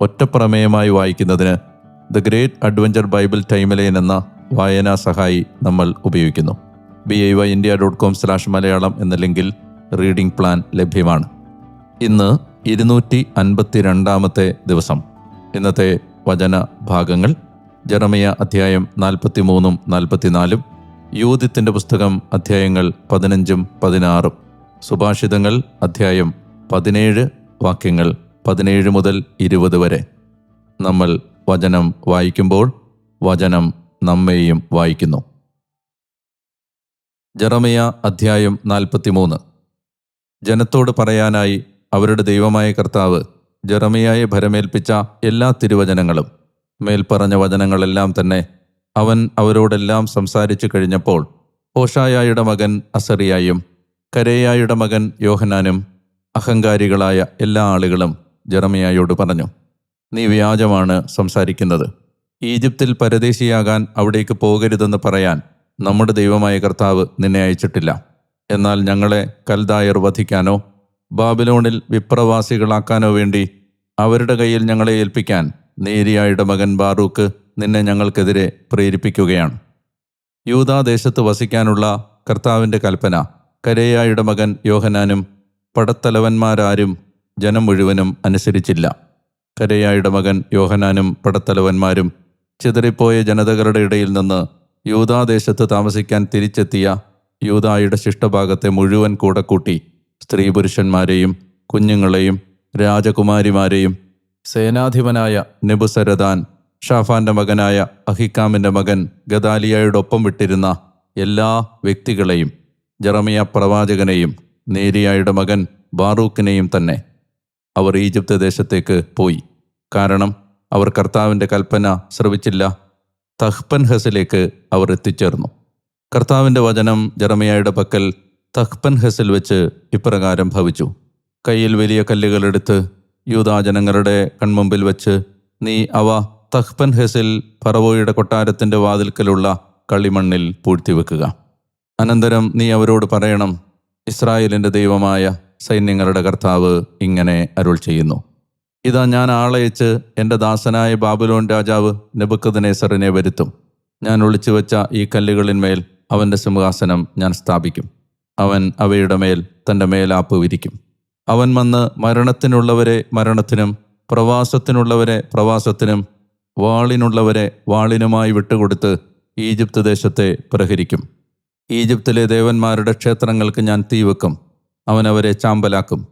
ഒറ്റപ്രമേയമായി വായിക്കുന്നതിന് the great adventure Bible timeline എന്ന വായനാ സഹായി നമ്മൾ ഉപയോഗിക്കുന്നു. B I Y India dot com slash Malayalam എന്ന ലിങ്കിൽ റീഡിംഗ് പ്ലാൻ ലഭ്യമാണ്. ഇന്ന് ഇരുന്നൂറ്റി അൻപത്തി രണ്ടാമത്തെ ദിവസം. ഇന്നത്തെ വചന ഭാഗങ്ങൾ ജെറമിയ അധ്യായം നാൽപ്പത്തി മൂന്നും നാൽപ്പത്തിനാലും യൂതിത്തിന്റെ പുസ്തകം അധ്യായങ്ങൾ പതിനഞ്ചും പതിനാറും സുഭാഷിതങ്ങൾ അധ്യായം പതിനേഴ് വാക്യങ്ങൾ പതിനേഴ് മുതൽ ഇരുപത് വരെ. നമ്മൾ വചനം വായിക്കുമ്പോൾ വചനം നമ്മെയും വായിക്കുന്നു. ജറമയ അധ്യായം നാൽപ്പത്തിമൂന്ന്. ജനത്തോട് പറയാനായി അവരുടെ ദൈവമായ കർത്താവ് ജറമയായെ ഭരമേൽപ്പിച്ച എല്ലാ തിരുവചനങ്ങളും മേൽപ്പറഞ്ഞ വചനങ്ങളെല്ലാം തന്നെ അവൻ അവരോടെല്ലാം സംസാരിച്ചു കഴിഞ്ഞപ്പോൾ ഓഷായായുടെ മകൻ അസറിയായും കരേയായുടെ മകൻ യോഹനാനും അഹങ്കാരികളായ എല്ലാ ആളുകളും ജെറമിയായോട് പറഞ്ഞു നീ വ്യാജമാണ് സംസാരിക്കുന്നത്. ഈജിപ്തിൽ പരദേശിയാകാൻ അവിടേക്ക് പോകരുതെന്ന് പറയാൻ നമ്മുടെ ദൈവമായ കർത്താവ് നിന്നെ അയച്ചിട്ടില്ല. എന്നാൽ ഞങ്ങളെ കൽദായർ വധിക്കാനോ ബാബിലോണിൽ വിപ്രവാസികളാക്കാനോ വേണ്ടി അവരുടെ കയ്യിൽ ഞങ്ങളെ ഏൽപ്പിക്കാൻ നേരിയായുടെ മകൻ ബാറൂക്ക് നിന്നെ ഞങ്ങൾക്കെതിരെ പ്രേരിപ്പിക്കുകയാണ്. യൂതാദേശത്ത് വസിക്കാനുള്ള കർത്താവിന്റെ കൽപ്പന കരേയായുടെ മകൻ യോഹനാനും പടത്തലവന്മാരാരും ജനം മുഴുവനും അനുസരിച്ചില്ല. കരയായുടെ മകൻ യോഹനാനും പടത്തലവന്മാരും ചിതറിപ്പോയ ജനതകളുടെ ഇടയിൽ നിന്ന് യൂതാദേശത്ത് താമസിക്കാൻ തിരിച്ചെത്തിയ യൂതായുടെ ശിഷ്ടഭാഗത്തെ മുഴുവൻ കൂടെ കൂട്ടി സ്ത്രീ പുരുഷന്മാരെയും കുഞ്ഞുങ്ങളെയും രാജകുമാരിമാരെയും സേനാധിപനായ നെബുസരദാൻ ഷാഫാന്റെ മകനായ അഹിക്കാമിന്റെ മകൻ ഗദാലിയായുടെ ഒപ്പം വിട്ടിരുന്ന എല്ലാ വ്യക്തികളെയും ജറമിയ പ്രവാചകനെയും നേരിയായുടെ മകൻ ബാറൂക്കിനെയും തന്നെ അവർ ഈജിപ്ത് ദേശത്തേക്ക് പോയി. കാരണം അവർ കർത്താവിന്റെ കൽപ്പന ശ്രവിച്ചില്ല. തഹ്പൻ ഹസിലേക്ക് അവർ എത്തിച്ചേർന്നു. കർത്താവിന്റെ വചനം ജറമിയായുടെ പക്കൽ തഹ്പൻ ഹസിൽ വെച്ച് ഇപ്രകാരം ഭവിച്ചു. കയ്യിൽ വലിയ കല്ലുകളെടുത്ത് യൂതാജനങ്ങളുടെ കൺമുമ്പിൽ വെച്ച് നീ അവ തഹ്പൻ ഹസിൽ ഫറവോയുടെ കൊട്ടാരത്തിന്റെ വാതിൽക്കലുള്ള കളിമണ്ണിൽ പൂഴ്ത്തിവെക്കുക. അനന്തരം നീ അവരോട് പറയണം ഇസ്രായേലിന്റെ ദൈവമായ സൈന്യങ്ങളുടെ കർത്താവ് ഇങ്ങനെ അരുൾ ചെയ്യുന്നു ഇതാ ഞാൻ ആളയച്ച് എന്റെ ദാസനായ ബാബുലോൺ രാജാവ് നെബുക്കദനേസറിനെ വരുത്തും. ഞാൻ ഒളിച്ചു വെച്ച ഈ കല്ലുകളിന്മേൽ അവന്റെ സിംഹാസനം ഞാൻ സ്ഥാപിക്കും. അവൻ അവയുടെ മേൽ തന്റെ മേലാപ്പ് വിരിക്കും. അവൻ വന്ന് മരണത്തിനുള്ളവരെ മരണത്തിനും പ്രവാസത്തിനുള്ളവരെ പ്രവാസത്തിനും വാളിനുള്ളവരെ വാളിനുമായി വിട്ടുകൊടുത്ത് ഈജിപ്ത് ദേശത്തെ പ്രഹരിക്കും. ഈജിപ്തിലെ ദേവന്മാരുടെ ക്ഷേത്രങ്ങൾക്ക് ഞാൻ തീവെക്കും. അവൻ അവരെ ചാമ്പലാക്കും.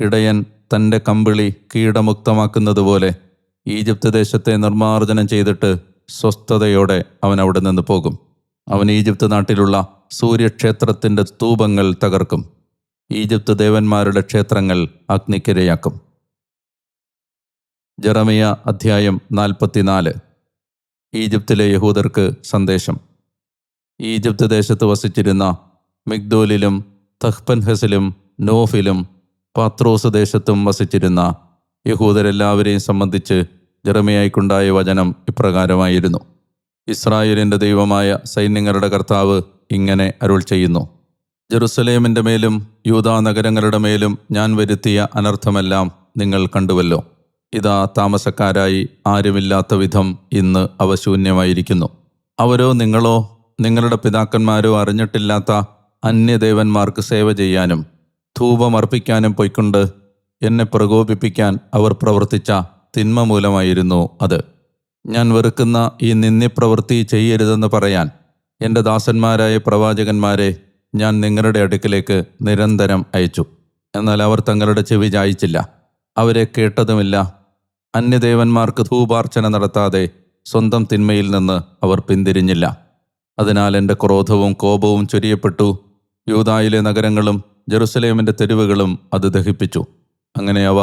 ഇടയൻ തന്റെ കമ്പിളി കീടമുക്തമാക്കുന്നതുപോലെ ഈജിപ്ത് ദേശത്തെ നിർമ്മാർജനം ചെയ്തിട്ട് സ്വസ്ഥതയോടെ അവൻ അവിടെ നിന്ന് പോകും. അവൻ ഈജിപ്ത് നാട്ടിലുള്ള സൂര്യക്ഷേത്രത്തിന്റെ സ്തൂപങ്ങൾ തകർക്കും. ഈജിപ്ത് ദേവന്മാരുടെ ക്ഷേത്രങ്ങൾ അഗ്നിക്കിരയാക്കും. ജറമിയ അധ്യായം നാൽപ്പത്തിനാല്. ഈജിപ്തിലെ യഹൂദർക്ക് സന്ദേശം. ഈജിപ്ത് ദേശത്ത് വസിച്ചിരുന്ന മിഗ്ദോലിലും തഹ്പൻഹസിലും നോഫിലും പാത്രോസ് ദേശത്തും വസിച്ചിരുന്ന യഹൂദരെല്ലാവരെയും സംബന്ധിച്ച് ജെറമിയായിക്കുണ്ടായ വചനം ഇപ്രകാരമായിരുന്നു. ഇസ്രായേലിന്റെ ദൈവമായ സൈന്യങ്ങളുടെ കർത്താവ് ഇങ്ങനെ അരുൾ ചെയ്യുന്നു. ജെറുസലേമിന്റെ മേലും യൂതാ നഗരങ്ങളുടെ മേലും ഞാൻ വരുത്തിയ അനർത്ഥമെല്ലാം നിങ്ങൾ കണ്ടുവല്ലോ. ഇതാ താമസക്കാരായി ആരുമില്ലാത്ത വിധം ഇന്ന് അവ ശൂന്യമായിരിക്കുന്നു അവരോ നിങ്ങളോ നിങ്ങളുടെ പിതാക്കന്മാരോ അറിഞ്ഞിട്ടില്ലാത്ത അന്യദേവന്മാർക്ക് സേവ ചെയ്യാനും ധൂപമർപ്പിക്കാനും പൊയ്ക്കൊണ്ട് എന്നെ പ്രകോപിപ്പിക്കാൻ അവർ പ്രവർത്തിച്ച തിന്മ മൂലമായിരുന്നു അത്. ഞാൻ വെറുക്കുന്ന ഈ നിന്ദ്യപ്രവൃത്തി ചെയ്യരുതെന്ന് പറയാൻ എന്റെ ദാസന്മാരായ പ്രവാചകന്മാരെ ഞാൻ നിങ്ങളുടെ അടുക്കിലേക്ക് നിരന്തരം അയച്ചു. എന്നാൽ അവർ തങ്ങളുടെ ചെവി ചായിച്ചില്ല. അവരെ കേട്ടതുമില്ല. അന്യദേവന്മാർക്ക് ധൂപാർച്ചന നടത്താതെ സ്വന്തം തിന്മയിൽ നിന്ന് അവർ പിന്തിരിഞ്ഞില്ല. അതിനാൽ എന്റെ ക്രോധവും കോപവും ചൊരിയപ്പെട്ടു. യൂതായിലെ നഗരങ്ങളും ജെറുസലേമിന്റെ തെരുവുകളും അത് ദഹിപ്പിച്ചു. അങ്ങനെ അവ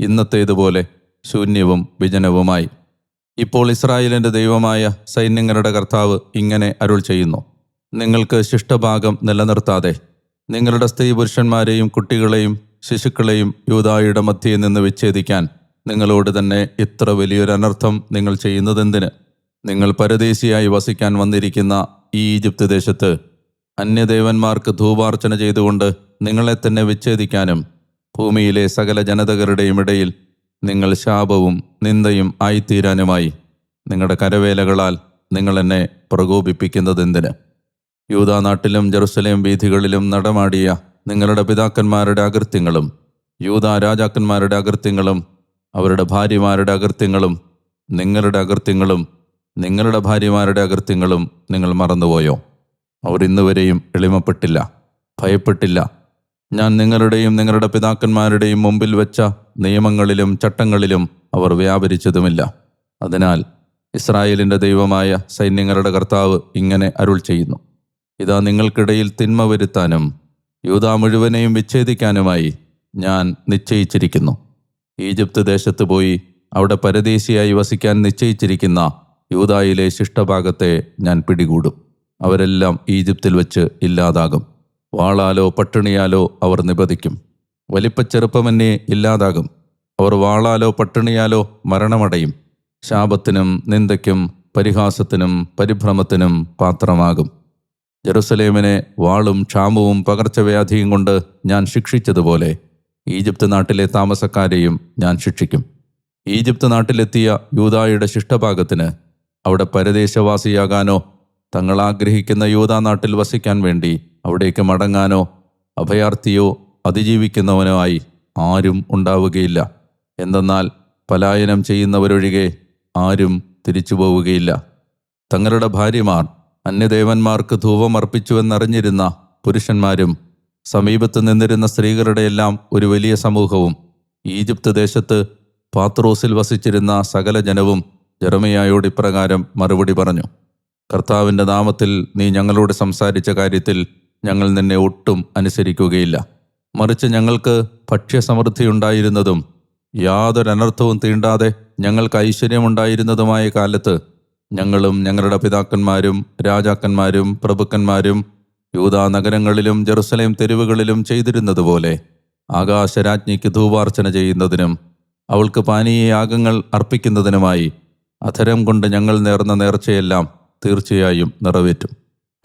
ഇന്നത്തേതുപോലെ ശൂന്യവും വിജനവുമായി. ഇപ്പോൾ ഇസ്രായേലിന്റെ ദൈവമായ സൈന്യങ്ങളുടെ കർത്താവ് ഇങ്ങനെ അരുൾ ചെയ്യുന്നു. നിങ്ങൾക്ക് ശിഷ്ടഭാഗം നിലനിർത്താതെ നിങ്ങളുടെ സ്ത്രീ പുരുഷന്മാരെയും കുട്ടികളെയും ശിശുക്കളെയും യൂതായുടെ മധ്യയിൽ നിന്ന് വിച്ഛേദിക്കാൻ നിങ്ങളോട് തന്നെ ഇത്ര വലിയൊരു അനർത്ഥം നിങ്ങൾ ചെയ്യുന്നതെന്തിന്? നിങ്ങൾ പരദേശിയായി വസിക്കാൻ വന്നിരിക്കുന്ന ഈ ഈജിപ്ത് ദേശത്ത് അന്യദേവന്മാർക്ക് ധൂപാർച്ചന ചെയ്തുകൊണ്ട് നിങ്ങളെ തന്നെ വിച്ഛേദിക്കാനും ഭൂമിയിലെ സകല ജനതകളുടെയും ഇടയിൽ നിങ്ങൾ ശാപവും നിന്ദയും ആയിത്തീരാനുമായി നിങ്ങളുടെ കരവേലകളാൽ നിങ്ങൾ എന്നെ പ്രകോപിപ്പിക്കുന്നതെന്തിന്? യൂതാ നാട്ടിലും ജെറുസലേം വീഥികളിലും നടമാടിയ നിങ്ങളുടെ പിതാക്കന്മാരുടെ അകൃത്യങ്ങളും യൂതാ രാജാക്കന്മാരുടെ അകൃത്യങ്ങളും അവരുടെ ഭാര്യമാരുടെ അകൃത്യങ്ങളും നിങ്ങളുടെ അകൃത്യങ്ങളും നിങ്ങളുടെ ഭാര്യമാരുടെ അകൃത്യങ്ങളും നിങ്ങൾ മറന്നുപോയോ? അവർ ഇന്നുവരെയും എളിമപ്പെട്ടില്ല ഭയപ്പെട്ടില്ല. ഞാൻ നിങ്ങളുടെയും നിങ്ങളുടെ പിതാക്കന്മാരുടെയും മുമ്പിൽ വെച്ച നിയമങ്ങളിലും ചട്ടങ്ങളിലും അവർ വ്യാപരിച്ചതുമില്ല. അതിനാൽ ഇസ്രായേലിന്റെ ദൈവമായ സൈന്യങ്ങളുടെ കർത്താവ് ഇങ്ങനെ അരുൾ ചെയ്യുന്നു. ഇതാ നിങ്ങൾക്കിടയിൽ തിന്മ വരുത്താനും യൂതാ മുഴുവനെയും വിച്ഛേദിക്കാനുമായി ഞാൻ നിശ്ചയിച്ചിരിക്കുന്നു. ഈജിപ്ത് ദേശത്ത് പോയി അവിടെ പരദേശിയായി വസിക്കാൻ നിശ്ചയിച്ചിരിക്കുന്ന യൂതായിലെ ശിഷ്ടഭാഗത്തെ ഞാൻ പിടികൂടും. അവരെല്ലാം ഈജിപ്തിൽ വെച്ച് ഇല്ലാതാകും. വാളാലോ പട്ടിണിയാലോ അവർ നിബദിക്കും വലിപ്പച്ചെറുപ്പമെന്നെ ഇല്ലാതാകും. അവർ വാളാലോ പട്ടിണിയാലോ മരണമടയും. ശാപത്തിനും നിന്ദയ്ക്കും പരിഹാസത്തിനും പരിഭ്രമത്തിനും പാത്രമാകും. ജെറുസലേമിനെ വാളും ക്ഷാമവും പകർച്ചവ്യാധിയും കൊണ്ട് ഞാൻ ശിക്ഷിച്ചതുപോലെ ഈജിപ്ത് നാട്ടിലെ താമസക്കാരെയും ഞാൻ ശിക്ഷിക്കും. ഈജിപ്ത് നാട്ടിലെത്തിയ യൂതായുടെ ശിഷ്ടഭാഗത്തിന് അവിടെ പരദേശവാസിയാകാനോ തങ്ങൾ ആഗ്രഹിക്കുന്ന യൂതാ നാട്ടിൽ വസിക്കാൻ വേണ്ടി അവിടേക്ക് മടങ്ങാനോ അഭയാർത്ഥിയോ അതിജീവിക്കുന്നവനോ ആയി ആരും ഉണ്ടാവുകയില്ല. എന്തെന്നാൽ പലായനം ചെയ്യുന്നവരൊഴികെ ആരും തിരിച്ചു പോവുകയില്ല. തങ്ങളുടെ ഭാര്യമാർ അന്യദേവന്മാർക്ക് ധൂപമർപ്പിച്ചുവെന്നറിഞ്ഞിരുന്ന പുരുഷന്മാരും സമീപത്ത് നിന്നിരുന്ന സ്ത്രീകളുടെ എല്ലാം ഒരു വലിയ സമൂഹവും ഈജിപ്ത് ദേശത്ത് പാത്രോസിൽ വസിച്ചിരുന്ന സകല ജനവും ജെറമിയായോട് ഇപ്രകാരം മറുപടി പറഞ്ഞു. കർത്താവിന്റെ നാമത്തിൽ നീ ഞങ്ങളോട് സംസാരിച്ച കാര്യത്തിൽ ഞങ്ങൾ നിന്നെ ഒട്ടും അനുസരിക്കുകയില്ല. മറിച്ച് ഞങ്ങൾക്ക് ഭക്ഷ്യസമൃദ്ധിയുണ്ടായിരുന്നതും യാതൊരു അനർത്ഥവും തീണ്ടാതെ ഞങ്ങൾക്ക് ഐശ്വര്യമുണ്ടായിരുന്നതുമായ കാലത്ത് ഞങ്ങളും ഞങ്ങളുടെ പിതാക്കന്മാരും രാജാക്കന്മാരും പ്രഭുക്കന്മാരും യൂതാ നഗരങ്ങളിലും ജെറുസലേം തെരുവുകളിലും ചെയ്തിരുന്നതുപോലെ ആകാശരാജ്ഞിക്ക് ധൂപാർച്ചന ചെയ്യുന്നതിനും അവൾക്ക് പാനീയ യാഗങ്ങൾ അർപ്പിക്കുന്നതിനുമായി അധരം കൊണ്ട് ഞങ്ങൾ നേർന്ന നേർച്ചയെല്ലാം തീർച്ചയായും നിറവേറ്റും.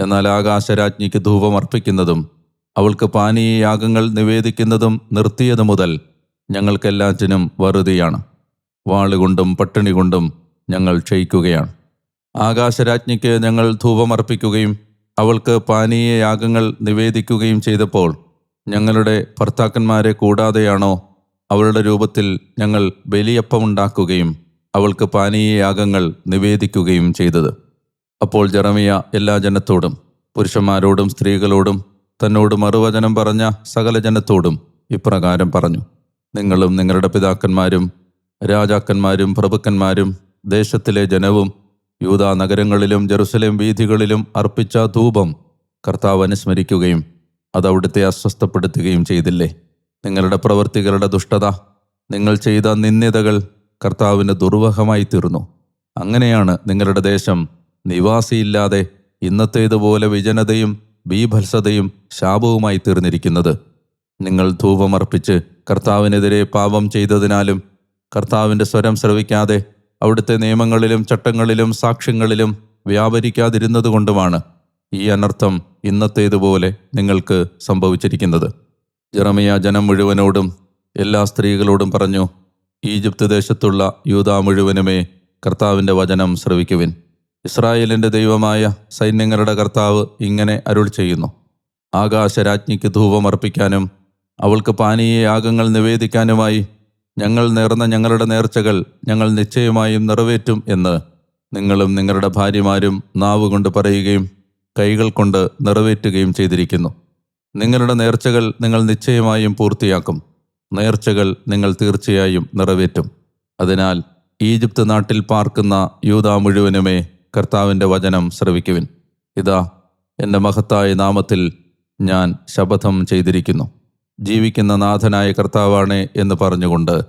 എന്നാൽ ആകാശരാജ്ഞിക്ക് ധൂപമർപ്പിക്കുന്നതും അവൾക്ക് പാനീയയാഗങ്ങൾ നിവേദിക്കുന്നതും നിർത്തിയതു മുതൽ ഞങ്ങൾക്കെല്ലാറ്റിനും വറുതിയാണ്. വാളുകൊണ്ടും പട്ടിണി കൊണ്ടും ഞങ്ങൾ ക്ഷയിക്കുകയാണ്. ആകാശരാജ്ഞിക്ക് ഞങ്ങൾ ധൂപമർപ്പിക്കുകയും അവൾക്ക് പാനീയയാഗങ്ങൾ നിവേദിക്കുകയും ചെയ്തപ്പോൾ ഞങ്ങളുടെ ഭർത്താക്കന്മാരെ കൂടാതെയാണോ അവളുടെ രൂപത്തിൽ ഞങ്ങൾ ബലിയപ്പമുണ്ടാക്കുകയും അവൾക്ക് പാനീയയാഗങ്ങൾ നിവേദിക്കുകയും ചെയ്തത്. അപ്പോൾ ജെറമിയ എല്ലാ ജനത്തോടും പുരുഷന്മാരോടും സ്ത്രീകളോടും തന്നോട് മറുവചനം പറഞ്ഞ സകല ജനത്തോടും ഇപ്രകാരം പറഞ്ഞു. നിങ്ങളും നിങ്ങളുടെ പിതാക്കന്മാരും രാജാക്കന്മാരും പ്രഭുക്കന്മാരും ദേശത്തിലെ ജനവും യൂതാ നഗരങ്ങളിലും ജെറുസലേം വീഥികളിലും അർപ്പിച്ച ധൂപം കർത്താവ് അനുസ്മരിക്കുകയും അത് അവിടുത്തെ അസ്വസ്ഥപ്പെടുത്തുകയും ചെയ്തില്ലേ? നിങ്ങളുടെ പ്രവൃത്തികളുടെ ദുഷ്ടത നിങ്ങൾ ചെയ്ത നിന്ദ്യതകൾ കർത്താവിന് ദുർവഹമായി തീർന്നു അങ്ങനെയാണ് നിങ്ങളുടെ ദേശം നിവാസിയില്ലാതെ ഇന്നത്തേതുപോലെ വിജനതയും ബീഭത്സതയും ശാപവുമായി തീർന്നിരിക്കുന്നത്. നിങ്ങൾ ധൂപമർപ്പിച്ച് കർത്താവിനെതിരെ പാപം ചെയ്തതിനാലും കർത്താവിന്റെ സ്വരം ശ്രവിക്കാതെ അവിടുത്തെ നിയമങ്ങളിലും ചട്ടങ്ങളിലും സാക്ഷ്യങ്ങളിലും വ്യാപരിക്കാതിരുന്നതുകൊണ്ടുമാണ് ഈ അനർത്ഥം ഇന്നത്തേതുപോലെ നിങ്ങൾക്ക് സംഭവിച്ചിരിക്കുന്നത്. ജറമിയ ജനം മുഴുവനോടും എല്ലാ സ്ത്രീകളോടും പറഞ്ഞു ഈജിപ്ത് ദേശത്തുള്ള യൂതാ മുഴുവനുമേ കർത്താവിന്റെ വചനം ശ്രവിക്കുവിൻ. ഇസ്രായേലിന്റെ ദൈവമായ സൈന്യങ്ങളുടെ കർത്താവ് ഇങ്ങനെ അരുൾ ചെയ്യുന്നു. ആകാശരാജ്ഞിക്ക് ധൂപമർപ്പിക്കാനും അവൾക്ക് പാനീയ യാഗങ്ങൾ നിവേദിക്കാനുമായി ഞങ്ങൾ നേർന്ന ഞങ്ങളുടെ നേർച്ചകൾ ഞങ്ങൾ നിശ്ചയമായും നിറവേറ്റും എന്ന് നിങ്ങളും നിങ്ങളുടെ ഭാര്യമാരും നാവ് കൊണ്ട് പറയുകയും കൈകൾ കൊണ്ട് നിറവേറ്റുകയും ചെയ്തിരിക്കുന്നു. നിങ്ങളുടെ നേർച്ചകൾ നിങ്ങൾ നിശ്ചയമായും പൂർത്തിയാക്കും. നേർച്ചകൾ നിങ്ങൾ തീർച്ചയായും നിറവേറ്റും. അതിനാൽ ഈജിപ്ത് നാട്ടിൽ പാർക്കുന്ന യൂതാ മുഴുവനുമേ കർത്താവിന്റെ വചനം ശ്രവിക്കുവിൻ. ഇതാ എന്റെ മഹത്തായ നാമത്തിൽ ഞാൻ ശപഥം ചെയ്തിരിക്കുന്നു. ജീവിക്കുന്ന നാഥനായ കർത്താവാണ് എന്ന് പറഞ്ഞുകൊണ്ട്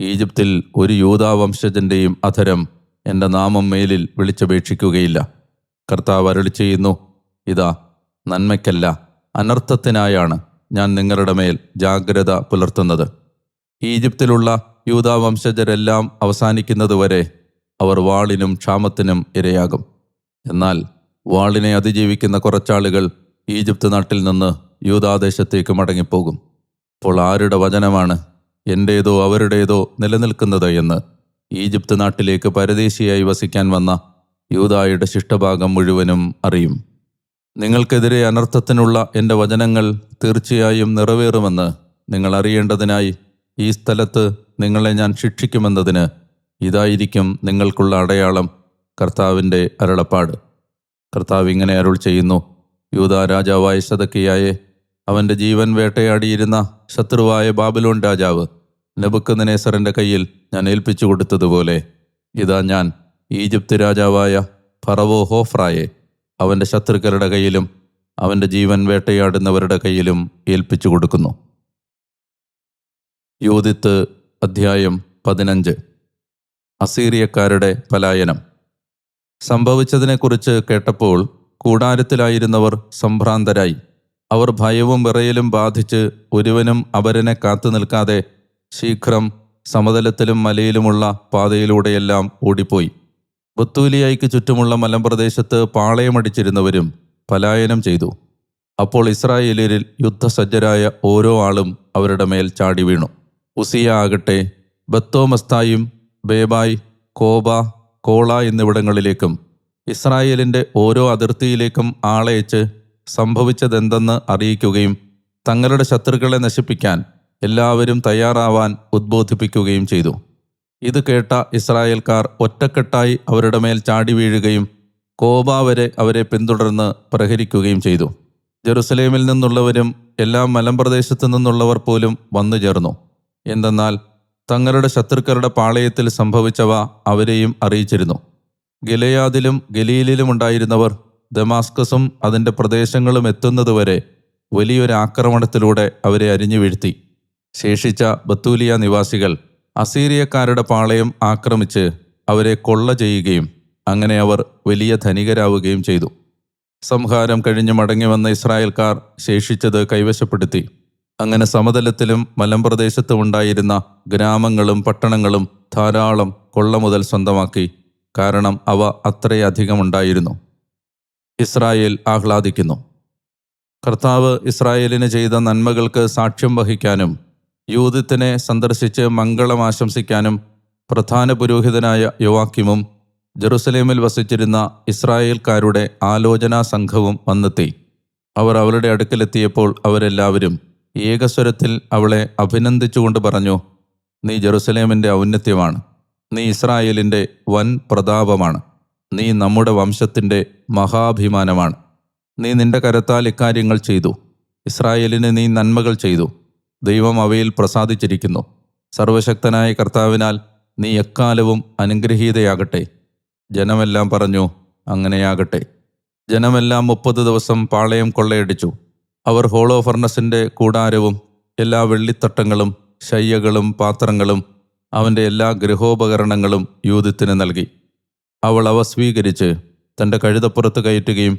ഈജിപ്തിൽ ഒരു യൂതാവംശജന്റെയും അധരം എന്റെ നാമം മേലിൽ വിളിച്ചപേക്ഷിക്കുകയില്ല. കർത്താവ് അരളി ചെയ്യുന്നു ഇതാ നന്മയ്ക്കല്ല അനർത്ഥത്തിനായാണ് ഞാൻ നിങ്ങളുടെ മേൽ ജാഗ്രത പുലർത്തുന്നത്. ഈജിപ്തിലുള്ള യൂതാവംശജരെല്ലാം അവസാനിക്കുന്നതുവരെ അവർ വാളിനും ക്ഷാമത്തിനും ഇരയാകും. എന്നാൽ വാളിനെ അതിജീവിക്കുന്ന കുറച്ചാളുകൾ ഈജിപ്ത് നാട്ടിൽ നിന്ന് യൂതാദേശത്തേക്ക് മടങ്ങിപ്പോകും. അപ്പോൾ ആരുടെ വചനമാണ് എന്റേതോ അവരുടേതോ നിലനിൽക്കുന്നത് എന്ന് ഈജിപ്ത് നാട്ടിലേക്ക് പരദേശിയായി വസിക്കാൻ വന്ന യൂതായുടെ ശിഷ്ടഭാഗം മുഴുവനും അറിയും. നിങ്ങൾക്കെതിരെ അനർത്ഥത്തിനുള്ള എന്റെ വചനങ്ങൾ തീർച്ചയായും നിറവേറുമെന്ന് നിങ്ങൾ അറിയേണ്ടതിനായി ഈ സ്ഥലത്ത് നിങ്ങളെ ഞാൻ ശിക്ഷിക്കുമെന്നതിന് ഇതായിരിക്കും നിങ്ങൾക്കുള്ള അടയാളം കർത്താവിന്റെ അരുളപ്പാട്. കർത്താവ് ഇങ്ങനെ അരുൾ ചെയ്യുന്നു യൂത രാജാവായ ശതക്കിയായെ അവന്റെ ജീവൻ വേട്ടയാടിയിരുന്ന ശത്രുവായ ബാബിലോൺ രാജാവ് നെബുക്കദ്നേസറിന്റെ കയ്യിൽ ഞാൻ ഏൽപ്പിച്ചു കൊടുത്തതുപോലെ ഇതാ ഞാൻ ഈജിപ്ത് രാജാവായ ഫറവോ ഹോഫ്രായെ അവന്റെ ശത്രുക്കളുടെ കയ്യിലും അവന്റെ ജീവൻ വേട്ടയാടുന്നവരുടെ കയ്യിലും ഏൽപ്പിച്ചു കൊടുക്കുന്നു. യോദിത്ത് അധ്യായം പതിനഞ്ച്. അസീറിയക്കാരുടെ പലായനം. സംഭവിച്ചതിനെക്കുറിച്ച് കേട്ടപ്പോൾ കൂടാരത്തിലായിരുന്നവർ സംഭ്രാന്തരായി. അവർ ഭയവും വിറയലും ബാധിച്ച് ഒരുവനും അവരനെ കാത്തു നിൽക്കാതെ ശീഘ്രം സമതലത്തിലും മലയിലുമുള്ള പാതയിലൂടെയെല്ലാം ഓടിപ്പോയി. ബത്തൂലിയായിക്ക് ചുറ്റുമുള്ള മലമ്പ്രദേശത്ത് പാളയമടിച്ചിരുന്നവരും പലായനം ചെയ്തു. അപ്പോൾ ഇസ്രായേലിൽ യുദ്ധസജ്ജരായ ഓരോ ആളും അവരുടെ മേൽ ചാടി വീണു. ഉസിയ ആകട്ടെ ബത്തോമസ്തായും ബേബായ് കോബ കോള എന്നിവിടങ്ങളിലേക്കും ഇസ്രായേലിന്റെ ഓരോ അതിർത്തിയിലേക്കും ആളയച്ച് സംഭവിച്ചതെന്തെന്ന് അറിയിക്കുകയും തങ്ങളുടെ ശത്രുക്കളെ നശിപ്പിക്കാൻ എല്ലാവരും തയ്യാറാവാൻ ഉദ്ബോധിപ്പിക്കുകയും ചെയ്തു. ഇത് കേട്ട ഇസ്രായേൽക്കാർ ഒറ്റക്കെട്ടായി അവരുടെ മേൽ ചാടി വീഴുകയും കോബ വരെ അവരെ പിന്തുടർന്ന് പ്രഹരിക്കുകയും ചെയ്തു. ജെറുസലേമിൽ നിന്നുള്ളവരും എല്ലാ മലമ്പ്രദേശത്തു നിന്നുള്ളവർ പോലും വന്നു ചേർന്നു എന്തെന്നാൽ തങ്ങളുടെ ശത്രുക്കളുടെ പാളയത്തിൽ സംഭവിച്ചവ അവരെയും അറിയിച്ചിരുന്നു. ഗിലയാദിലും ഗലീലിലും ഉണ്ടായിരുന്നവർ ദമാസ്കസും അതിന്റെ പ്രദേശങ്ങളും എത്തുന്നതുവരെ വലിയൊരു ആക്രമണത്തിലൂടെ അവരെ അരിഞ്ഞു വീഴ്ത്തി. ശേഷിച്ച ബത്തൂലിയ നിവാസികൾ അസീറിയക്കാരുടെ പാളയം ആക്രമിച്ച് അവരെ കൊള്ള ചെയ്യുകയും അങ്ങനെ അവർ വലിയ ധനികരാവുകയും ചെയ്തു. സംഹാരം കഴിഞ്ഞ് മടങ്ങി വന്ന ഇസ്രായേൽക്കാർ ശേഷിച്ചത് കൈവശപ്പെടുത്തി. അങ്ങനെ സമതലത്തിലും മലമ്പ്രദേശത്തും ഉണ്ടായിരുന്ന ഗ്രാമങ്ങളും പട്ടണങ്ങളും ധാരാളം കൊള്ള മുതൽ സ്വന്തമാക്കി. കാരണം അവ അത്രയധികം ഉണ്ടായിരുന്നു. ഇസ്രായേൽ ആഹ്ലാദിക്കുന്നു. കർത്താവ് ഇസ്രായേലിന് ചെയ്ത നന്മകൾക്ക് സാക്ഷ്യം വഹിക്കാനും യൂതിത്തിനെ സന്ദർശിച്ച് മംഗളം ആശംസിക്കാനും പ്രധാന പുരോഹിതനായ യുവാക്കിമും ജെറുസലേമിൽ വസിച്ചിരുന്ന ഇസ്രായേൽക്കാരുടെ ആലോചനാ സംഘവും വന്നെത്തി. അവർ അവരുടെ അടുക്കലെത്തിയപ്പോൾ അവരെല്ലാവരും ഏകസ്വരത്തിൽ അവളെ അഭിനന്ദിച്ചുകൊണ്ട് പറഞ്ഞു നീ ജെറുസലേമിന്റെ ഔന്നത്യമാണ്. നീ ഇസ്രായേലിന്റെ വൻ പ്രതാപമാണ്. നീ നമ്മുടെ വംശത്തിന്റെ മഹാഭിമാനമാണ്. നീ നിന്റെ കരത്താൽ ഇക്കാര്യങ്ങൾ ചെയ്തു. ഇസ്രായേലിന് നീ നന്മകൾ ചെയ്തു. ദൈവം അവയിൽ പ്രസാദിച്ചിരിക്കുന്നു. സർവശക്തനായ കർത്താവിനാൽ നീ എക്കാലവും അനുഗ്രഹീതയാകട്ടെ. ജനമെല്ലാം പറഞ്ഞു അങ്ങനെയാകട്ടെ. ജനമെല്ലാം മുപ്പത് ദിവസം പാളയം കൊള്ളയടിച്ചു. അവർ ഹോളോ ഫർണസിന്റെ കൂടാരവും എല്ലാ വെള്ളിത്തട്ടങ്ങളും ശയ്യകളും പാത്രങ്ങളും അവന്റെ എല്ലാ ഗൃഹോപകരണങ്ങളും യൂതിത്തിന് നൽകി. അവൾ അവ സ്വീകരിച്ച് തന്റെ കഴുതപ്പുറത്ത് കയറ്റുകയും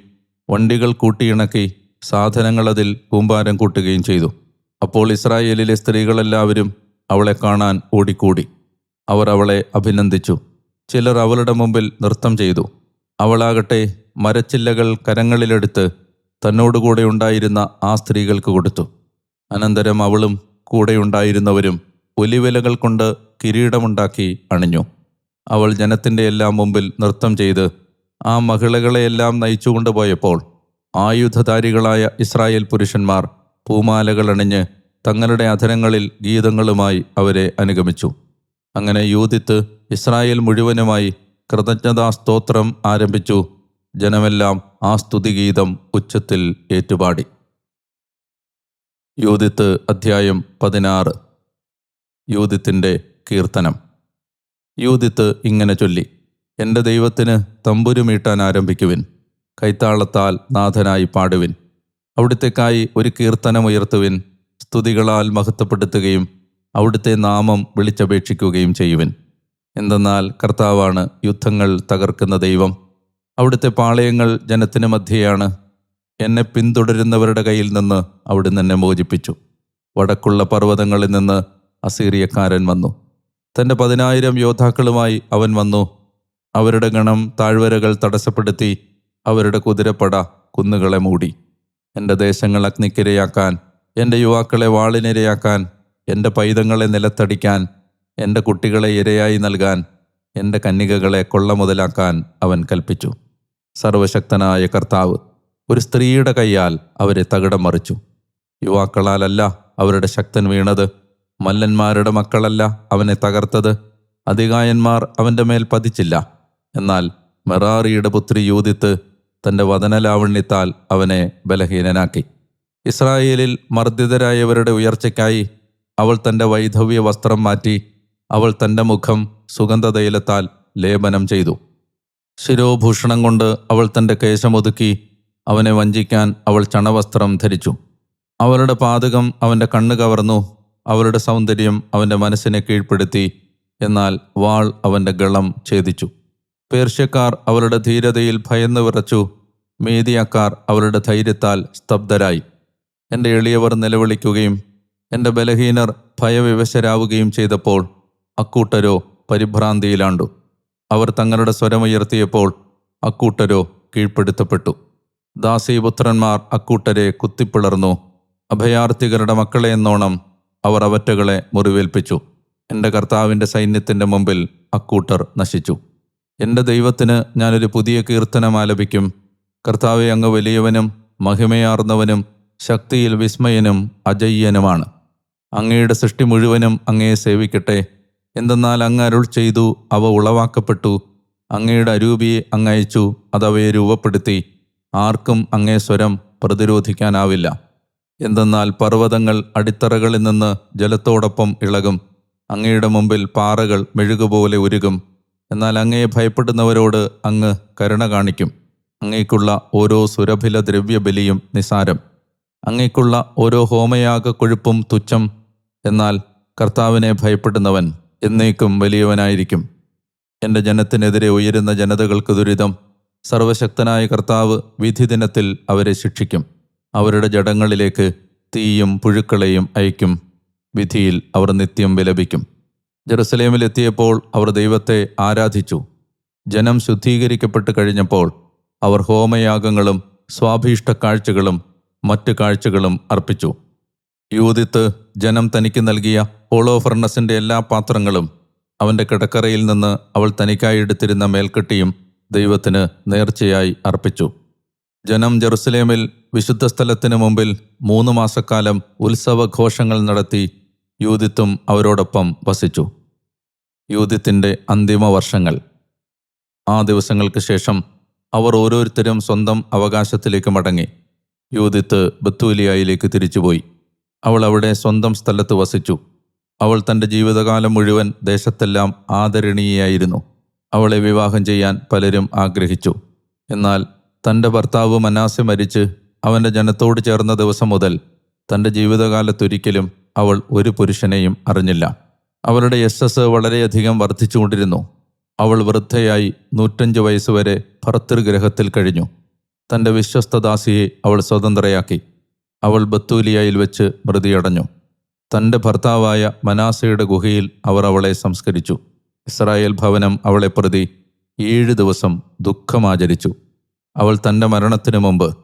വണ്ടികൾ കൂട്ടിയിണക്കി സാധനങ്ങൾ അതിൽ കൂമ്പാരം കൂട്ടുകയും ചെയ്തു. അപ്പോൾ ഇസ്രായേലിലെ സ്ത്രീകളെല്ലാവരും അവളെ കാണാൻ ഓടിക്കൂടി. അവർ അവളെ അഭിനന്ദിച്ചു. ചിലർ അവളുടെ മുമ്പിൽ നൃത്തം ചെയ്തു. അവളാകട്ടെ മരച്ചില്ലകൾ കരങ്ങളിലെടുത്ത് തന്നോടുകൂടെ ഉണ്ടായിരുന്ന ആ സ്ത്രീകൾക്ക് കൊടുത്തു. അനന്തരം അവളും കൂടെയുണ്ടായിരുന്നവരും ഒലിവിലകൾ കൊണ്ട് കിരീടമുണ്ടാക്കി അണിഞ്ഞു. അവൾ ജനത്തിന്റെ എല്ലാം മുമ്പിൽ നൃത്തം ചെയ്ത് ആ മഹിളകളെയെല്ലാം നയിച്ചു കൊണ്ടുപോയപ്പോൾ ആയുധധാരികളായ ഇസ്രായേൽ പുരുഷന്മാർ പൂമാലകൾ അണിഞ്ഞ് തങ്ങളുടെ അധരങ്ങളിൽ ഗീതങ്ങളുമായി അവരെ അനുഗമിച്ചു. അങ്ങനെ യൂതിത്ത് ഇസ്രായേൽ മുഴുവനുമായി കൃതജ്ഞതാ സ്തോത്രം ആരംഭിച്ചു. ജനമെല്ലാം ആ സ്തുതിഗീതം ഉച്ചത്തിൽ ഏറ്റുപാടി. യൂതിത്ത് അധ്യായം പതിനാറ്. യൂതിത്തിന്റെ കീർത്തനം. യൂതിത്ത് ഇങ്ങനെ ചൊല്ലി എന്റെ ദൈവത്തിന് തമ്പുരുമീട്ടാൻ ആരംഭിക്കുവിൻ കൈത്താളത്താൽ നാഥനായി പാടുവിൻ. അവിടുത്തേക്കായി ഒരു കീർത്തനം ഉയർത്തുവിൻ സ്തുതികളാൽ മഹത്വപ്പെടുത്തുകയും അവിടുത്തെ നാമം വിളിച്ചപേക്ഷിക്കുകയും ചെയ്യുവിൻ. എന്തെന്നാൽ കർത്താവാണ് യുദ്ധങ്ങൾ തകർക്കുന്ന ദൈവം. അവിടുത്തെ പാളയങ്ങൾ ജനത്തിന് മധ്യയാണ്. എന്നെ പിന്തുടരുന്നവരുടെ കയ്യിൽ നിന്ന് അവിടുന്ന് എന്നെ മോചിപ്പിച്ചു. വടക്കുള്ള പർവതങ്ങളിൽ നിന്ന് അസീറിയക്കാരൻ വന്നു. തന്റെ പതിനായിരം യോദ്ധാക്കളുമായി അവൻ വന്നു. അവരുടെ ഗണം താഴ്വരകൾ തടസ്സപ്പെടുത്തി അവരുടെ കുതിരപ്പട കുന്നുകളെ മൂടി. എന്റെ ദേശങ്ങൾ അഗ്നിക്കിരയാക്കാൻ എന്റെ യുവാക്കളെ വാളിനിരയാക്കാൻ എന്റെ പൈതങ്ങളെ നിലത്തടിക്കാൻ എന്റെ കുട്ടികളെ ഇരയായി നൽകാൻ എന്റെ കന്നികകളെ കൊള്ള മുതലാക്കാൻ അവൻ കൽപ്പിച്ചു. സർവശക്തനായ കർത്താവ് ഒരു സ്ത്രീയുടെ കൈയാൽ അവരെ തകിടം മറിച്ചു. യുവാക്കളാലല്ല അവരുടെ ശക്തൻ വീണത്. മല്ലന്മാരുടെ മക്കളല്ല അവനെ തകർത്തത്. അധികായന്മാർ അവന്റെ മേൽ പതിച്ചില്ല. എന്നാൽ മെറാറിയുടെ പുത്രി യൂതിത്ത് തന്റെ വതനലാവണ്യത്താൽ അവനെ ബലഹീനനാക്കി. ഇസ്രായേലിൽ മർദ്ദിതരായവരുടെ ഉയർച്ചയ്ക്കായി അവൾ തന്റെ വൈധവ്യ വസ്ത്രം മാറ്റി അവൾ തന്റെ മുഖം സുഗന്ധതൈലത്താൽ ലേപനം ചെയ്തു. ശിരോഭൂഷണം കൊണ്ട് അവൾ തന്റെ കേശമൊതുക്കി അവനെ വഞ്ചിക്കാൻ അവൾ ചണവസ്ത്രം ധരിച്ചു. അവളുടെ പാതകം അവന്റെ കണ്ണ് കവർന്നു അവളുടെ സൗന്ദര്യം അവന്റെ മനസ്സിനെ കീഴ്പ്പെടുത്തി എന്നാൽ വാൾ അവന്റെ ഗളം ഛേദിച്ചു. പേർഷ്യക്കാർ അവളുടെ ധീരതയിൽ ഭയന്നു വിറച്ചു മേദിയക്കാർ അവളുടെ ധൈര്യത്താൽ സ്തബ്ധരായി. എന്റെ എളിയവർ നിലവിളിക്കുകയും എന്റെ ബലഹീനർ ഭയവിവശരാവുകയും ചെയ്തപ്പോൾ അക്കൂട്ടരോ പരിഭ്രാന്തിയിലാണ്ടു. അവർ തങ്ങളുടെ സ്വരമുയർത്തിയപ്പോൾ അക്കൂട്ടരോ കീഴ്പ്പെടുത്തപ്പെട്ടു. ദാസീപുത്രന്മാർ അക്കൂട്ടരെ കുത്തിപ്പിളർന്നു. അഭയാർത്ഥികളുടെ മക്കളെ എന്നോണം അവർ അവറ്റകളെ മുറിവേൽപ്പിച്ചു. എന്റെ കർത്താവിന്റെ സൈന്യത്തിന്റെ മുമ്പിൽ അക്കൂട്ടർ നശിച്ചു. എന്റെ ദൈവത്തിന് ഞാനൊരു പുതിയ കീർത്തനം ആലപിക്കും. കർത്താവെ അങ്ങ് വലിയവനും മഹിമയാർന്നവനും ശക്തിയിൽ വിസ്മയനും അജയ്യനുമാണ്. അങ്ങയുടെ സൃഷ്ടി മുഴുവനും അങ്ങയെ സേവിക്കട്ടെ. എന്തെന്നാൽ അങ്ങ് അരുൾ ചെയ്തു അവ ഉളവാക്കപ്പെട്ടു. അങ്ങയുടെ അരൂപിയെ അങ്ങയച്ചു അതവയെ രൂപപ്പെടുത്തി. ആർക്കും അങ്ങേ സ്വരം പ്രതിരോധിക്കാനാവില്ല. എന്തെന്നാൽ പർവതങ്ങൾ അടിത്തറകളിൽ നിന്ന് ജലത്തോടൊപ്പം ഇളകും. അങ്ങയുടെ മുമ്പിൽ പാറകൾ മെഴുകുപോലെ ഉരുകും. എന്നാൽ അങ്ങയെ ഭയപ്പെടുന്നവരോട് അങ്ങ് കരുണ കാണിക്കും. അങ്ങേക്കുള്ള ഓരോ സുരഭില ദ്രവ്യബലിയും നിസാരം. അങ്ങേക്കുള്ള ഓരോ ഹോമയാഗ കൊഴുപ്പും തുച്ഛം. എന്നാൽ കർത്താവിനെ ഭയപ്പെടുന്നവൻ എന്നേക്കും വലിയവനായിരിക്കും. എന്റെ ജനത്തിനെതിരെ ഉയരുന്ന ജനതകൾക്ക് ദുരിതം സർവശക്തനായ കർത്താവ് വിധി ദിനത്തിൽ അവരെ ശിക്ഷിക്കും. അവരുടെ ജടങ്ങളിലേക്ക് തീയും പുഴുക്കളെയും അയക്കും. വിധിയിൽ അവർ നിത്യം വിലപിക്കും. ജെറുസലേമിലെത്തിയപ്പോൾ അവർ ദൈവത്തെ ആരാധിച്ചു. ജനം ശുദ്ധീകരിക്കപ്പെട്ട് കഴിഞ്ഞപ്പോൾ അവർ ഹോമയാഗങ്ങളും സ്വാഭീഷ്ട കാഴ്ചകളും മറ്റു കാഴ്ചകളും അർപ്പിച്ചു. യൂതിത്ത് ജനം തനിക്ക് നൽകിയ ഹോളോഫർണസിന്റെ എല്ലാ പാത്രങ്ങളും അവന്റെ കിടക്കറയിൽ നിന്ന് അവൾ തനിക്കായി എടുത്തിരുന്ന മേൽക്കെട്ടിയും ദൈവത്തിന് നേർച്ചയായി അർപ്പിച്ചു. ജനം ജെറുസലേമിൽ വിശുദ്ധ സ്ഥലത്തിനു മുമ്പിൽ മൂന്ന് മാസക്കാലം ഉത്സവഘോഷങ്ങൾ നടത്തി യൂതിത്തും അവരോടൊപ്പം വസിച്ചു. യൂതിത്തിന്റെ അന്തിമ വർഷങ്ങൾ. ആ ദിവസങ്ങൾക്ക് ശേഷം അവർ ഓരോരുത്തരും സ്വന്തം അവകാശത്തിലേക്ക് മടങ്ങി. യൂതിത്ത് ബത്തൂലിയായിലേക്ക് തിരിച്ചുപോയി. അവൾ അവിടെ സ്വന്തം സ്ഥലത്ത് വസിച്ചു. അവൾ തന്റെ ജീവിതകാലം മുഴുവൻ ദേശത്തെല്ലാം ആദരണീയയായിരുന്നു അവളെ വിവാഹം ചെയ്യാൻ പലരും ആഗ്രഹിച്ചു. എന്നാൽ തന്റെ ഭർത്താവ് മനാസെ മരിച്ച് അവന്റെ ജനത്തോട് ചേർന്ന ദിവസം മുതൽ തന്റെ ജീവിതകാലത്തൊരിക്കലും അവൾ ഒരു പുരുഷനെയും അറിഞ്ഞില്ല. അവളുടെ യശസ് വളരെയധികം വർദ്ധിച്ചുകൊണ്ടിരുന്നു അവൾ വൃദ്ധയായി നൂറ്റഞ്ച് വയസ്സുവരെ ഭർത്തൃഗ്രഹത്തിൽ കഴിഞ്ഞു. തന്റെ വിശ്വസ്തദാസിയെ അവൾ സ്വതന്ത്രയാക്കി. അവൾ ബത്തൂലിയയിൽ വെച്ച് മൃതിയടഞ്ഞു. തന്റെ ഭർത്താവായ മനാസയുടെ ഗുഹയിൽ അവർ അവളെ സംസ്കരിച്ചു. ഇസ്രായേൽ ഭവനം അവളെ പ്രതി ഏഴ് ദിവസം ദുഃഖമാചരിച്ചു അവൾ തന്റെ മരണത്തിനു മുമ്പ്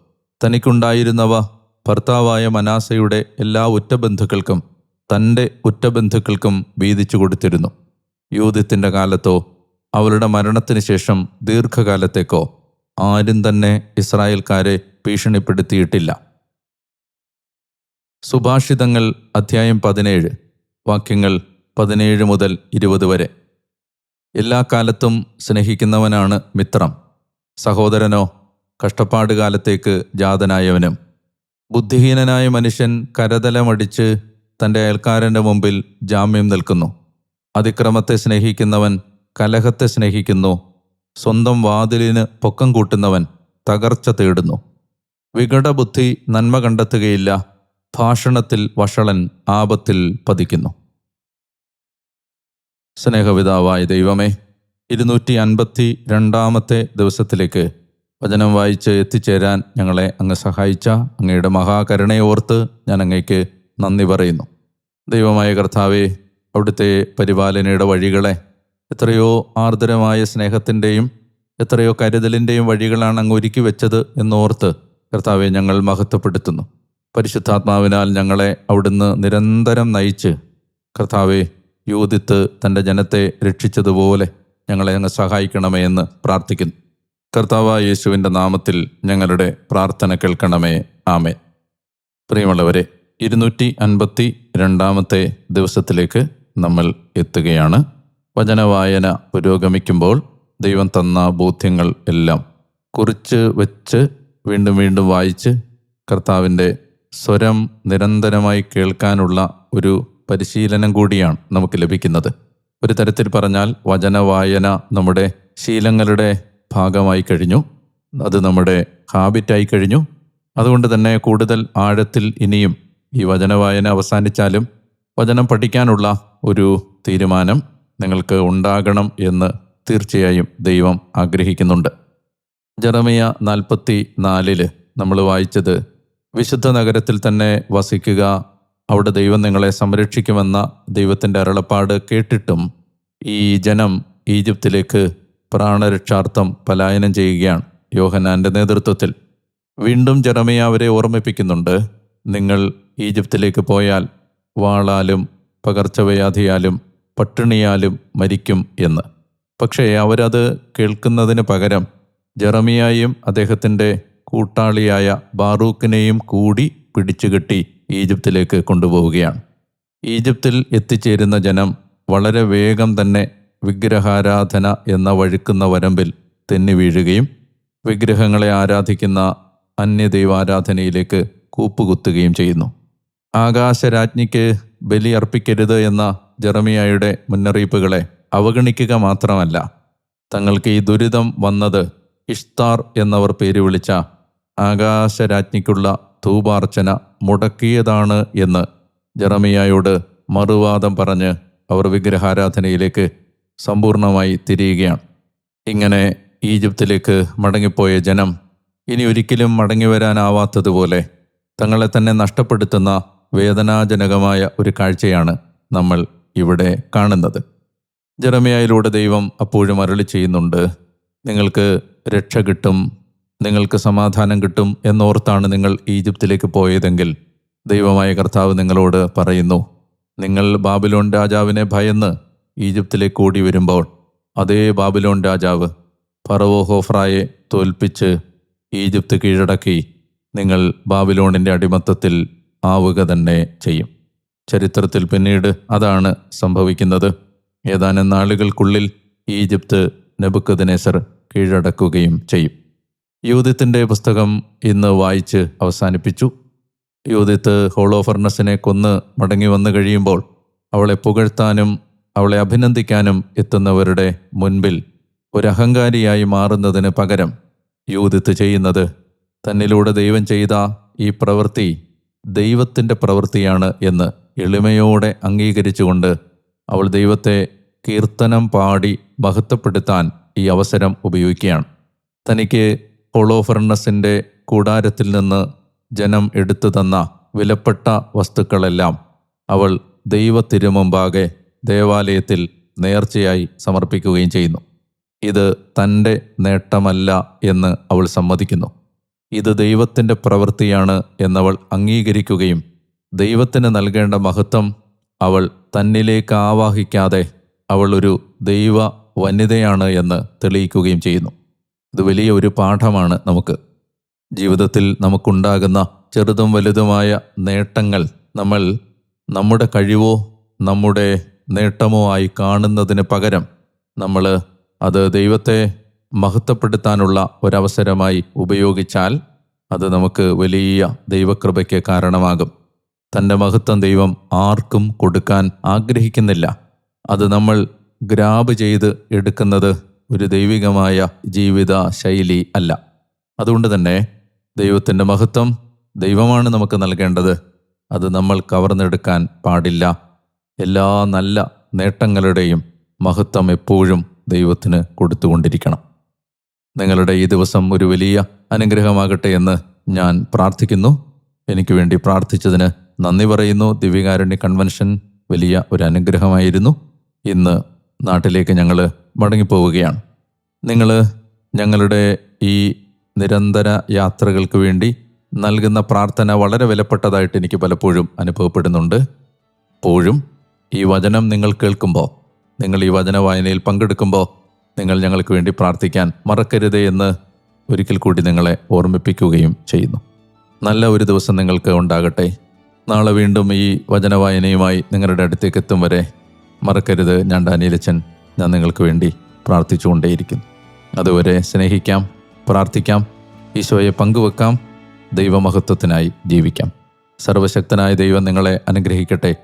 തനിക്കുണ്ടായിരുന്നവ ഭർത്താവായ മനാസയുടെ എല്ലാ ഉറ്റബന്ധുക്കൾക്കും തന്റെ ഉറ്റബന്ധുക്കൾക്കും വീതിച്ചു കൊടുത്തിരുന്നു. യൂതിത്തിന്റെ കാലത്തോ അവളുടെ മരണത്തിന് ശേഷം ദീർഘകാലത്തേക്കോ ആരും തന്നെ ഇസ്രായേൽക്കാരെ ഭീഷണിപ്പെടുത്തിയിട്ടില്ല. സുഭാഷിതങ്ങൾ അധ്യായം പതിനേഴ്. വാക്യങ്ങൾ പതിനേഴ് മുതൽ ഇരുപത് വരെ. എല്ലാ കാലത്തും സ്നേഹിക്കുന്നവനാണ് മിത്രം. സഹോദരനോ കഷ്ടപ്പാട് കാലത്തേക്ക് ജാതനായവനും. ബുദ്ധിഹീനനായ മനുഷ്യൻ കരതലമടിച്ച് തന്റെ അയൽക്കാരന്റെ മുമ്പിൽ ജാമ്യം നിൽക്കുന്നു. അതിക്രമത്തെ സ്നേഹിക്കുന്നവൻ കലഹത്തെ സ്നേഹിക്കുന്നു. സ്വന്തം വാതിലിന് പൊക്കം കൂട്ടുന്നവൻ തകർച്ച തേടുന്നു. വികടബുദ്ധി നന്മ കണ്ടെത്തുകയില്ല. ഭാഷണത്തിൽ വഷളൻ ആപത്തിൽ പതിക്കുന്നു. സ്നേഹപിതാവായ ദൈവമേ ഇരുന്നൂറ്റി അൻപത്തി രണ്ടാമത്തെ ദിവസത്തിലേക്ക് വചനം വായിച്ച് എത്തിച്ചേരാൻ ഞങ്ങളെ അങ്ങ് സഹായിച്ച അങ്ങയുടെ മഹാകരുണയോർത്ത് ഞാൻ അങ്ങയ്ക്ക് നന്ദി പറയുന്നു. ദൈവമായ കർത്താവെ അവിടുത്തെ പരിപാലനയുടെ വഴികളെ എത്രയോ ആർദ്രമായ സ്നേഹത്തിന്റെയും എത്രയോ കരുതലിന്റെയും വഴികളാണ് അങ്ങ് ഒരുക്കി വെച്ചത് എന്നോർത്ത് കർത്താവെ ഞങ്ങൾ മഹത്വപ്പെടുത്തുന്നു. പരിശുദ്ധാത്മാവിനാൽ ഞങ്ങളെ അവിടുന്ന് നിരന്തരം നയിച്ച് കർത്താവെ യൂതിത്ത് തന്റെ ജനത്തെ രക്ഷിച്ചതുപോലെ ഞങ്ങളെ അങ്ങ് സഹായിക്കണമേ എന്ന് പ്രാർത്ഥിക്കുന്നു. കർത്താവ് യേശുവിന്റെ നാമത്തിൽ ഞങ്ങളുടെ പ്രാർത്ഥന കേൾക്കണമേ. ആമേ പ്രിയമുള്ളവരെ ഇരുന്നൂറ്റി അൻപത്തി രണ്ടാമത്തെ ദിവസത്തിലേക്ക് നമ്മൾ എത്തുകയാണ്. വചനവായന പുരോഗമിക്കുമ്പോൾ ദൈവം തന്ന ബോധ്യങ്ങൾ എല്ലാം കുറിച്ച് വെച്ച് വീണ്ടും വീണ്ടും വായിച്ച് കർത്താവിന്റെ സ്വരം നിരന്തരമായി കേൾക്കാനുള്ള ഒരു പരിശീലനം കൂടിയാണ് നമുക്ക് ലഭിക്കുന്നത്. ഒരു തരത്തിൽ പറഞ്ഞാൽ വചനവായന നമ്മുടെ ശീലങ്ങളുടെ ഭാഗമായി കഴിഞ്ഞു. അത് നമ്മുടെ ഹാബിറ്റായി കഴിഞ്ഞു. അതുകൊണ്ട് തന്നെ കൂടുതൽ ആഴത്തിൽ ഇനിയും ഈ വചനവായന അവസാനിച്ചാലും വചനം പഠിക്കാനുള്ള ഒരു തീരുമാനം നിങ്ങൾക്ക് ഉണ്ടാകണം എന്ന് തീർച്ചയായും ദൈവം ആഗ്രഹിക്കുന്നുണ്ട്. ജറമിയ നാൽപ്പത്തി നാലിൽ നമ്മൾ വായിച്ചത് വിശുദ്ധ നഗരത്തിൽ തന്നെ വസിക്കുക അവിടെ ദൈവം നിങ്ങളെ സംരക്ഷിക്കുമെന്ന ദൈവത്തിന്റെ അരുളപ്പാട് കേട്ടിട്ടും ഈ ജനം ഈജിപ്തിലേക്ക് പ്രാണരക്ഷാർത്ഥം പലായനം ചെയ്യുകയാണ്. യോഹനാന്റെ നേതൃത്വത്തിൽ. വീണ്ടും ജെറമിയ അവരെ ഓർമ്മിപ്പിക്കുന്നുണ്ട്. നിങ്ങൾ ഈജിപ്തിലേക്ക് പോയാൽ വാളാലും പകർച്ചവ്യാധിയാലും പട്ടിണിയാലും മരിക്കും എന്ന്. പക്ഷേ അവരത് കേൾക്കുന്നതിന് പകരം ജെറമിയായും അദ്ദേഹത്തിന്റെ കൂട്ടാളിയായ ബാറൂക്കിനെയും കൂടി പിടിച്ചുകെട്ടി ഈജിപ്തിലേക്ക് കൊണ്ടുപോവുകയാണ്. ഈജിപ്തിൽ എത്തിച്ചേരുന്ന ജനം വളരെ വേഗം തന്നെ വിഗ്രഹാരാധന എന്ന വഴുക്കുന്ന വരമ്പിൽ തെന്നി വീഴുകയും വിഗ്രഹങ്ങളെ ആരാധിക്കുന്ന അന്യദൈവാരാധനയിലേക്ക് കൂപ്പുകുത്തുകയും ചെയ്യുന്നു. ആകാശരാജ്ഞിക്ക് ബലി അർപ്പിക്കരുത് എന്ന ജെറമിയായുടെ മുന്നറിയിപ്പുകളെ അവഗണിക്കുക മാത്രമല്ല തങ്ങൾക്ക് ഈ ദുരിതം വന്നത് ഇഷ്താർ എന്നവർ പേര് വിളിച്ച ആകാശരാജ്ഞിക്കുള്ള ധൂപാർച്ചന മുടക്കിയതാണ് എന്ന് ജറമിയായോട് മറുവാദം പറഞ്ഞ് അവർ വിഗ്രഹാരാധനയിലേക്ക് സമ്പൂർണമായി തിരിയുകയാണ്. ഇങ്ങനെ ഈജിപ്തിലേക്ക് മടങ്ങിപ്പോയ ജനം ഇനി ഒരിക്കലും മടങ്ങി വരാനാവാത്തതുപോലെ തങ്ങളെ തന്നെ നഷ്ടപ്പെടുത്തുന്ന വേദനാജനകമായ ഒരു കാഴ്ചയാണ് നമ്മൾ ഇവിടെ കാണുന്നത്. ജറമിയായിലൂടെ ദൈവം അപ്പോഴും അരളി ചെയ്യുന്നുണ്ട് നിങ്ങൾക്ക് രക്ഷ കിട്ടും നിങ്ങൾക്ക് സമാധാനം കിട്ടും എന്നോർത്താണ് നിങ്ങൾ ഈജിപ്തിലേക്ക് പോയതെങ്കിൽ ദൈവമായ കർത്താവ് നിങ്ങളോട് പറയുന്നു നിങ്ങൾ ബാബിലോൺ രാജാവിനെ ഭയന്ന് ഈജിപ്തിലേക്ക് ഓടി വരുമ്പോൾ അതേ ബാബിലോൺ രാജാവ് ഫറവോ ഹോഫ്രായെ തോൽപ്പിച്ച് ഈജിപ്ത് കീഴടക്കി നിങ്ങൾ ബാബിലോണിന്റെ അടിമത്തത്തിൽ ആവുക തന്നെ ചെയ്യും. ചരിത്രത്തിൽ പിന്നീട് അതാണ് സംഭവിക്കുന്നത്. ഏതാനും നാളുകൾക്കുള്ളിൽ ഈജിപ്ത് നെബുക്കദിനേസർ കീഴടക്കുകയും ചെയ്യും. യൂതിത്തിന്റെ പുസ്തകം ഇന്ന് വായിച്ച് അവസാനിപ്പിച്ചു. യൂതിത്ത് ഹോളോഫർണസിനെ കൊന്ന് മടങ്ങി വന്നു കഴിയുമ്പോൾ അവളെ പുകഴ്ത്താനും അവളെ അഭിനന്ദിക്കാനും എത്തുന്നവരുടെ മുൻപിൽ ഒരഹങ്കാരിയായി മാറുന്നതിന് പകരം യൂതിത്ത് ചെയ്യുന്നത് തന്നിലൂടെ ദൈവം ചെയ്ത ഈ പ്രവൃത്തി ദൈവത്തിന്റെ പ്രവൃത്തിയാണ് എന്ന് എളിമയോടെ അംഗീകരിച്ചുകൊണ്ട് അവൾ ദൈവത്തെ കീർത്തനം പാടി മഹത്വപ്പെടുത്താൻ ഈ അവസരം ഉപയോഗിക്കുകയാണ്. തനിക്ക് ഹോളോഫർണസിന്റെ കൂടാരത്തിൽ നിന്ന് ജനം എടുത്തു തന്ന വിലപ്പെട്ട വസ്തുക്കളെല്ലാം അവൾ ദൈവത്തിരുമുമ്പാകെ ദേവാലയത്തിൽ നേർച്ചയായി സമർപ്പിക്കുകയും ചെയ്യുന്നു. ഇത് തന്റെ നേട്ടമല്ല എന്ന് അവൾ സമ്മതിക്കുന്നു. ഇത് ദൈവത്തിന്റെ പ്രവൃത്തിയാണ് എന്നവൾ അംഗീകരിക്കുകയും ദൈവത്തിന് നൽകേണ്ട മഹത്വം അവൾ തന്നിലേക്ക് ആവാഹിക്കാതെ അവൾ ഒരു ദൈവ വനിതയാണ് എന്ന് തെളിയിക്കുകയും ചെയ്യുന്നു. ഇത് വലിയ ഒരു പാഠമാണ് നമുക്ക്. ജീവിതത്തിൽ നമുക്കുണ്ടാകുന്ന ചെറുതും വലുതുമായ നേട്ടങ്ങൾ നമ്മൾ നമ്മുടെ കഴിവോ നമ്മുടെ നേട്ടമോ ആയി കാണുന്നതിന് പകരം നമ്മൾ അത് ദൈവത്തെ മഹത്വപ്പെടുത്താനുള്ള ഒരവസരമായി ഉപയോഗിച്ചാൽ അത് നമുക്ക് വലിയ ദൈവകൃപയ്ക്ക് കാരണമാകും. തന്റെ മഹത്വം ദൈവം ആർക്കും കൊടുക്കാൻ ആഗ്രഹിക്കുന്നില്ല. അത് നമ്മൾ ഗ്രാബ് ചെയ്ത് എടുക്കുന്നത് ഒരു ദൈവികമായ ജീവിത ശൈലി അല്ല. അതുകൊണ്ട് തന്നെ ദൈവത്തിന്റെ മഹത്വം ദൈവമാണ് നമുക്ക് നൽകേണ്ടത്. അത് നമ്മൾ കവർന്നെടുക്കാൻ പാടില്ല. എല്ലാ നല്ല നേട്ടങ്ങളുടെയും മഹത്വം എപ്പോഴും ദൈവത്തിന് കൊടുത്തുകൊണ്ടിരിക്കണം. നിങ്ങളുടെ ഈ ദിവസം ഒരു വലിയ അനുഗ്രഹമാകട്ടെ എന്ന് ഞാൻ പ്രാർത്ഥിക്കുന്നു. എനിക്ക് വേണ്ടി പ്രാർത്ഥിച്ചതിന് നന്ദി പറയുന്നു. ദിവ്യകാരുണ്യ കൺവെൻഷൻ വലിയ ഒരു അനുഗ്രഹമായിരുന്നു. ഇന്ന് നാട്ടിലേക്ക് ഞങ്ങൾ മടങ്ങിപ്പോവുകയാണ്. നിങ്ങൾ ഞങ്ങളുടെ ഈ നിരന്തര യാത്രകൾക്ക് വേണ്ടി നൽകുന്ന പ്രാർത്ഥന വളരെ വിലപ്പെട്ടതായിട്ട് എനിക്ക് പലപ്പോഴും അനുഭവപ്പെടുന്നുണ്ട്. എപ്പോഴും ഈ വചനം നിങ്ങൾ കേൾക്കുമ്പോൾ നിങ്ങൾ ഈ വചന വായനയിൽ പങ്കെടുക്കുമ്പോൾ നിങ്ങൾ ഞങ്ങൾക്ക് വേണ്ടി പ്രാർത്ഥിക്കാൻ മറക്കരുത് എന്ന് ഒരിക്കൽ കൂടി നിങ്ങളെ ഓർമ്മിപ്പിക്കുകയും ചെയ്യുന്നു. നല്ല ഒരു ദിവസം നിങ്ങൾക്ക് ഉണ്ടാകട്ടെ. നാളെ വീണ്ടും ഈ വചന വായനയുമായി നിങ്ങളുടെ അടുത്തേക്ക് എത്തും വരെ മറക്കരുത് ഞാൻ ഡാനിയലച്ചൻ ഞാൻ നിങ്ങൾക്ക് വേണ്ടി പ്രാർത്ഥിച്ചുകൊണ്ടേയിരിക്കുന്നു. അതുവരെ സ്നേഹിക്കാം പ്രാർത്ഥിക്കാം ഈശോയെ പങ്കുവെക്കാം ദൈവമഹത്വത്തിനായി ജീവിക്കാം. സർവശക്തനായ ദൈവം നിങ്ങളെ അനുഗ്രഹിക്കട്ടെ.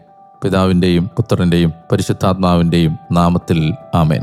പിതാവിന്റെയും പുത്രന്റെയും പരിശുദ്ധാത്മാവിന്റെയും നാമത്തിൽ ആമേൻ.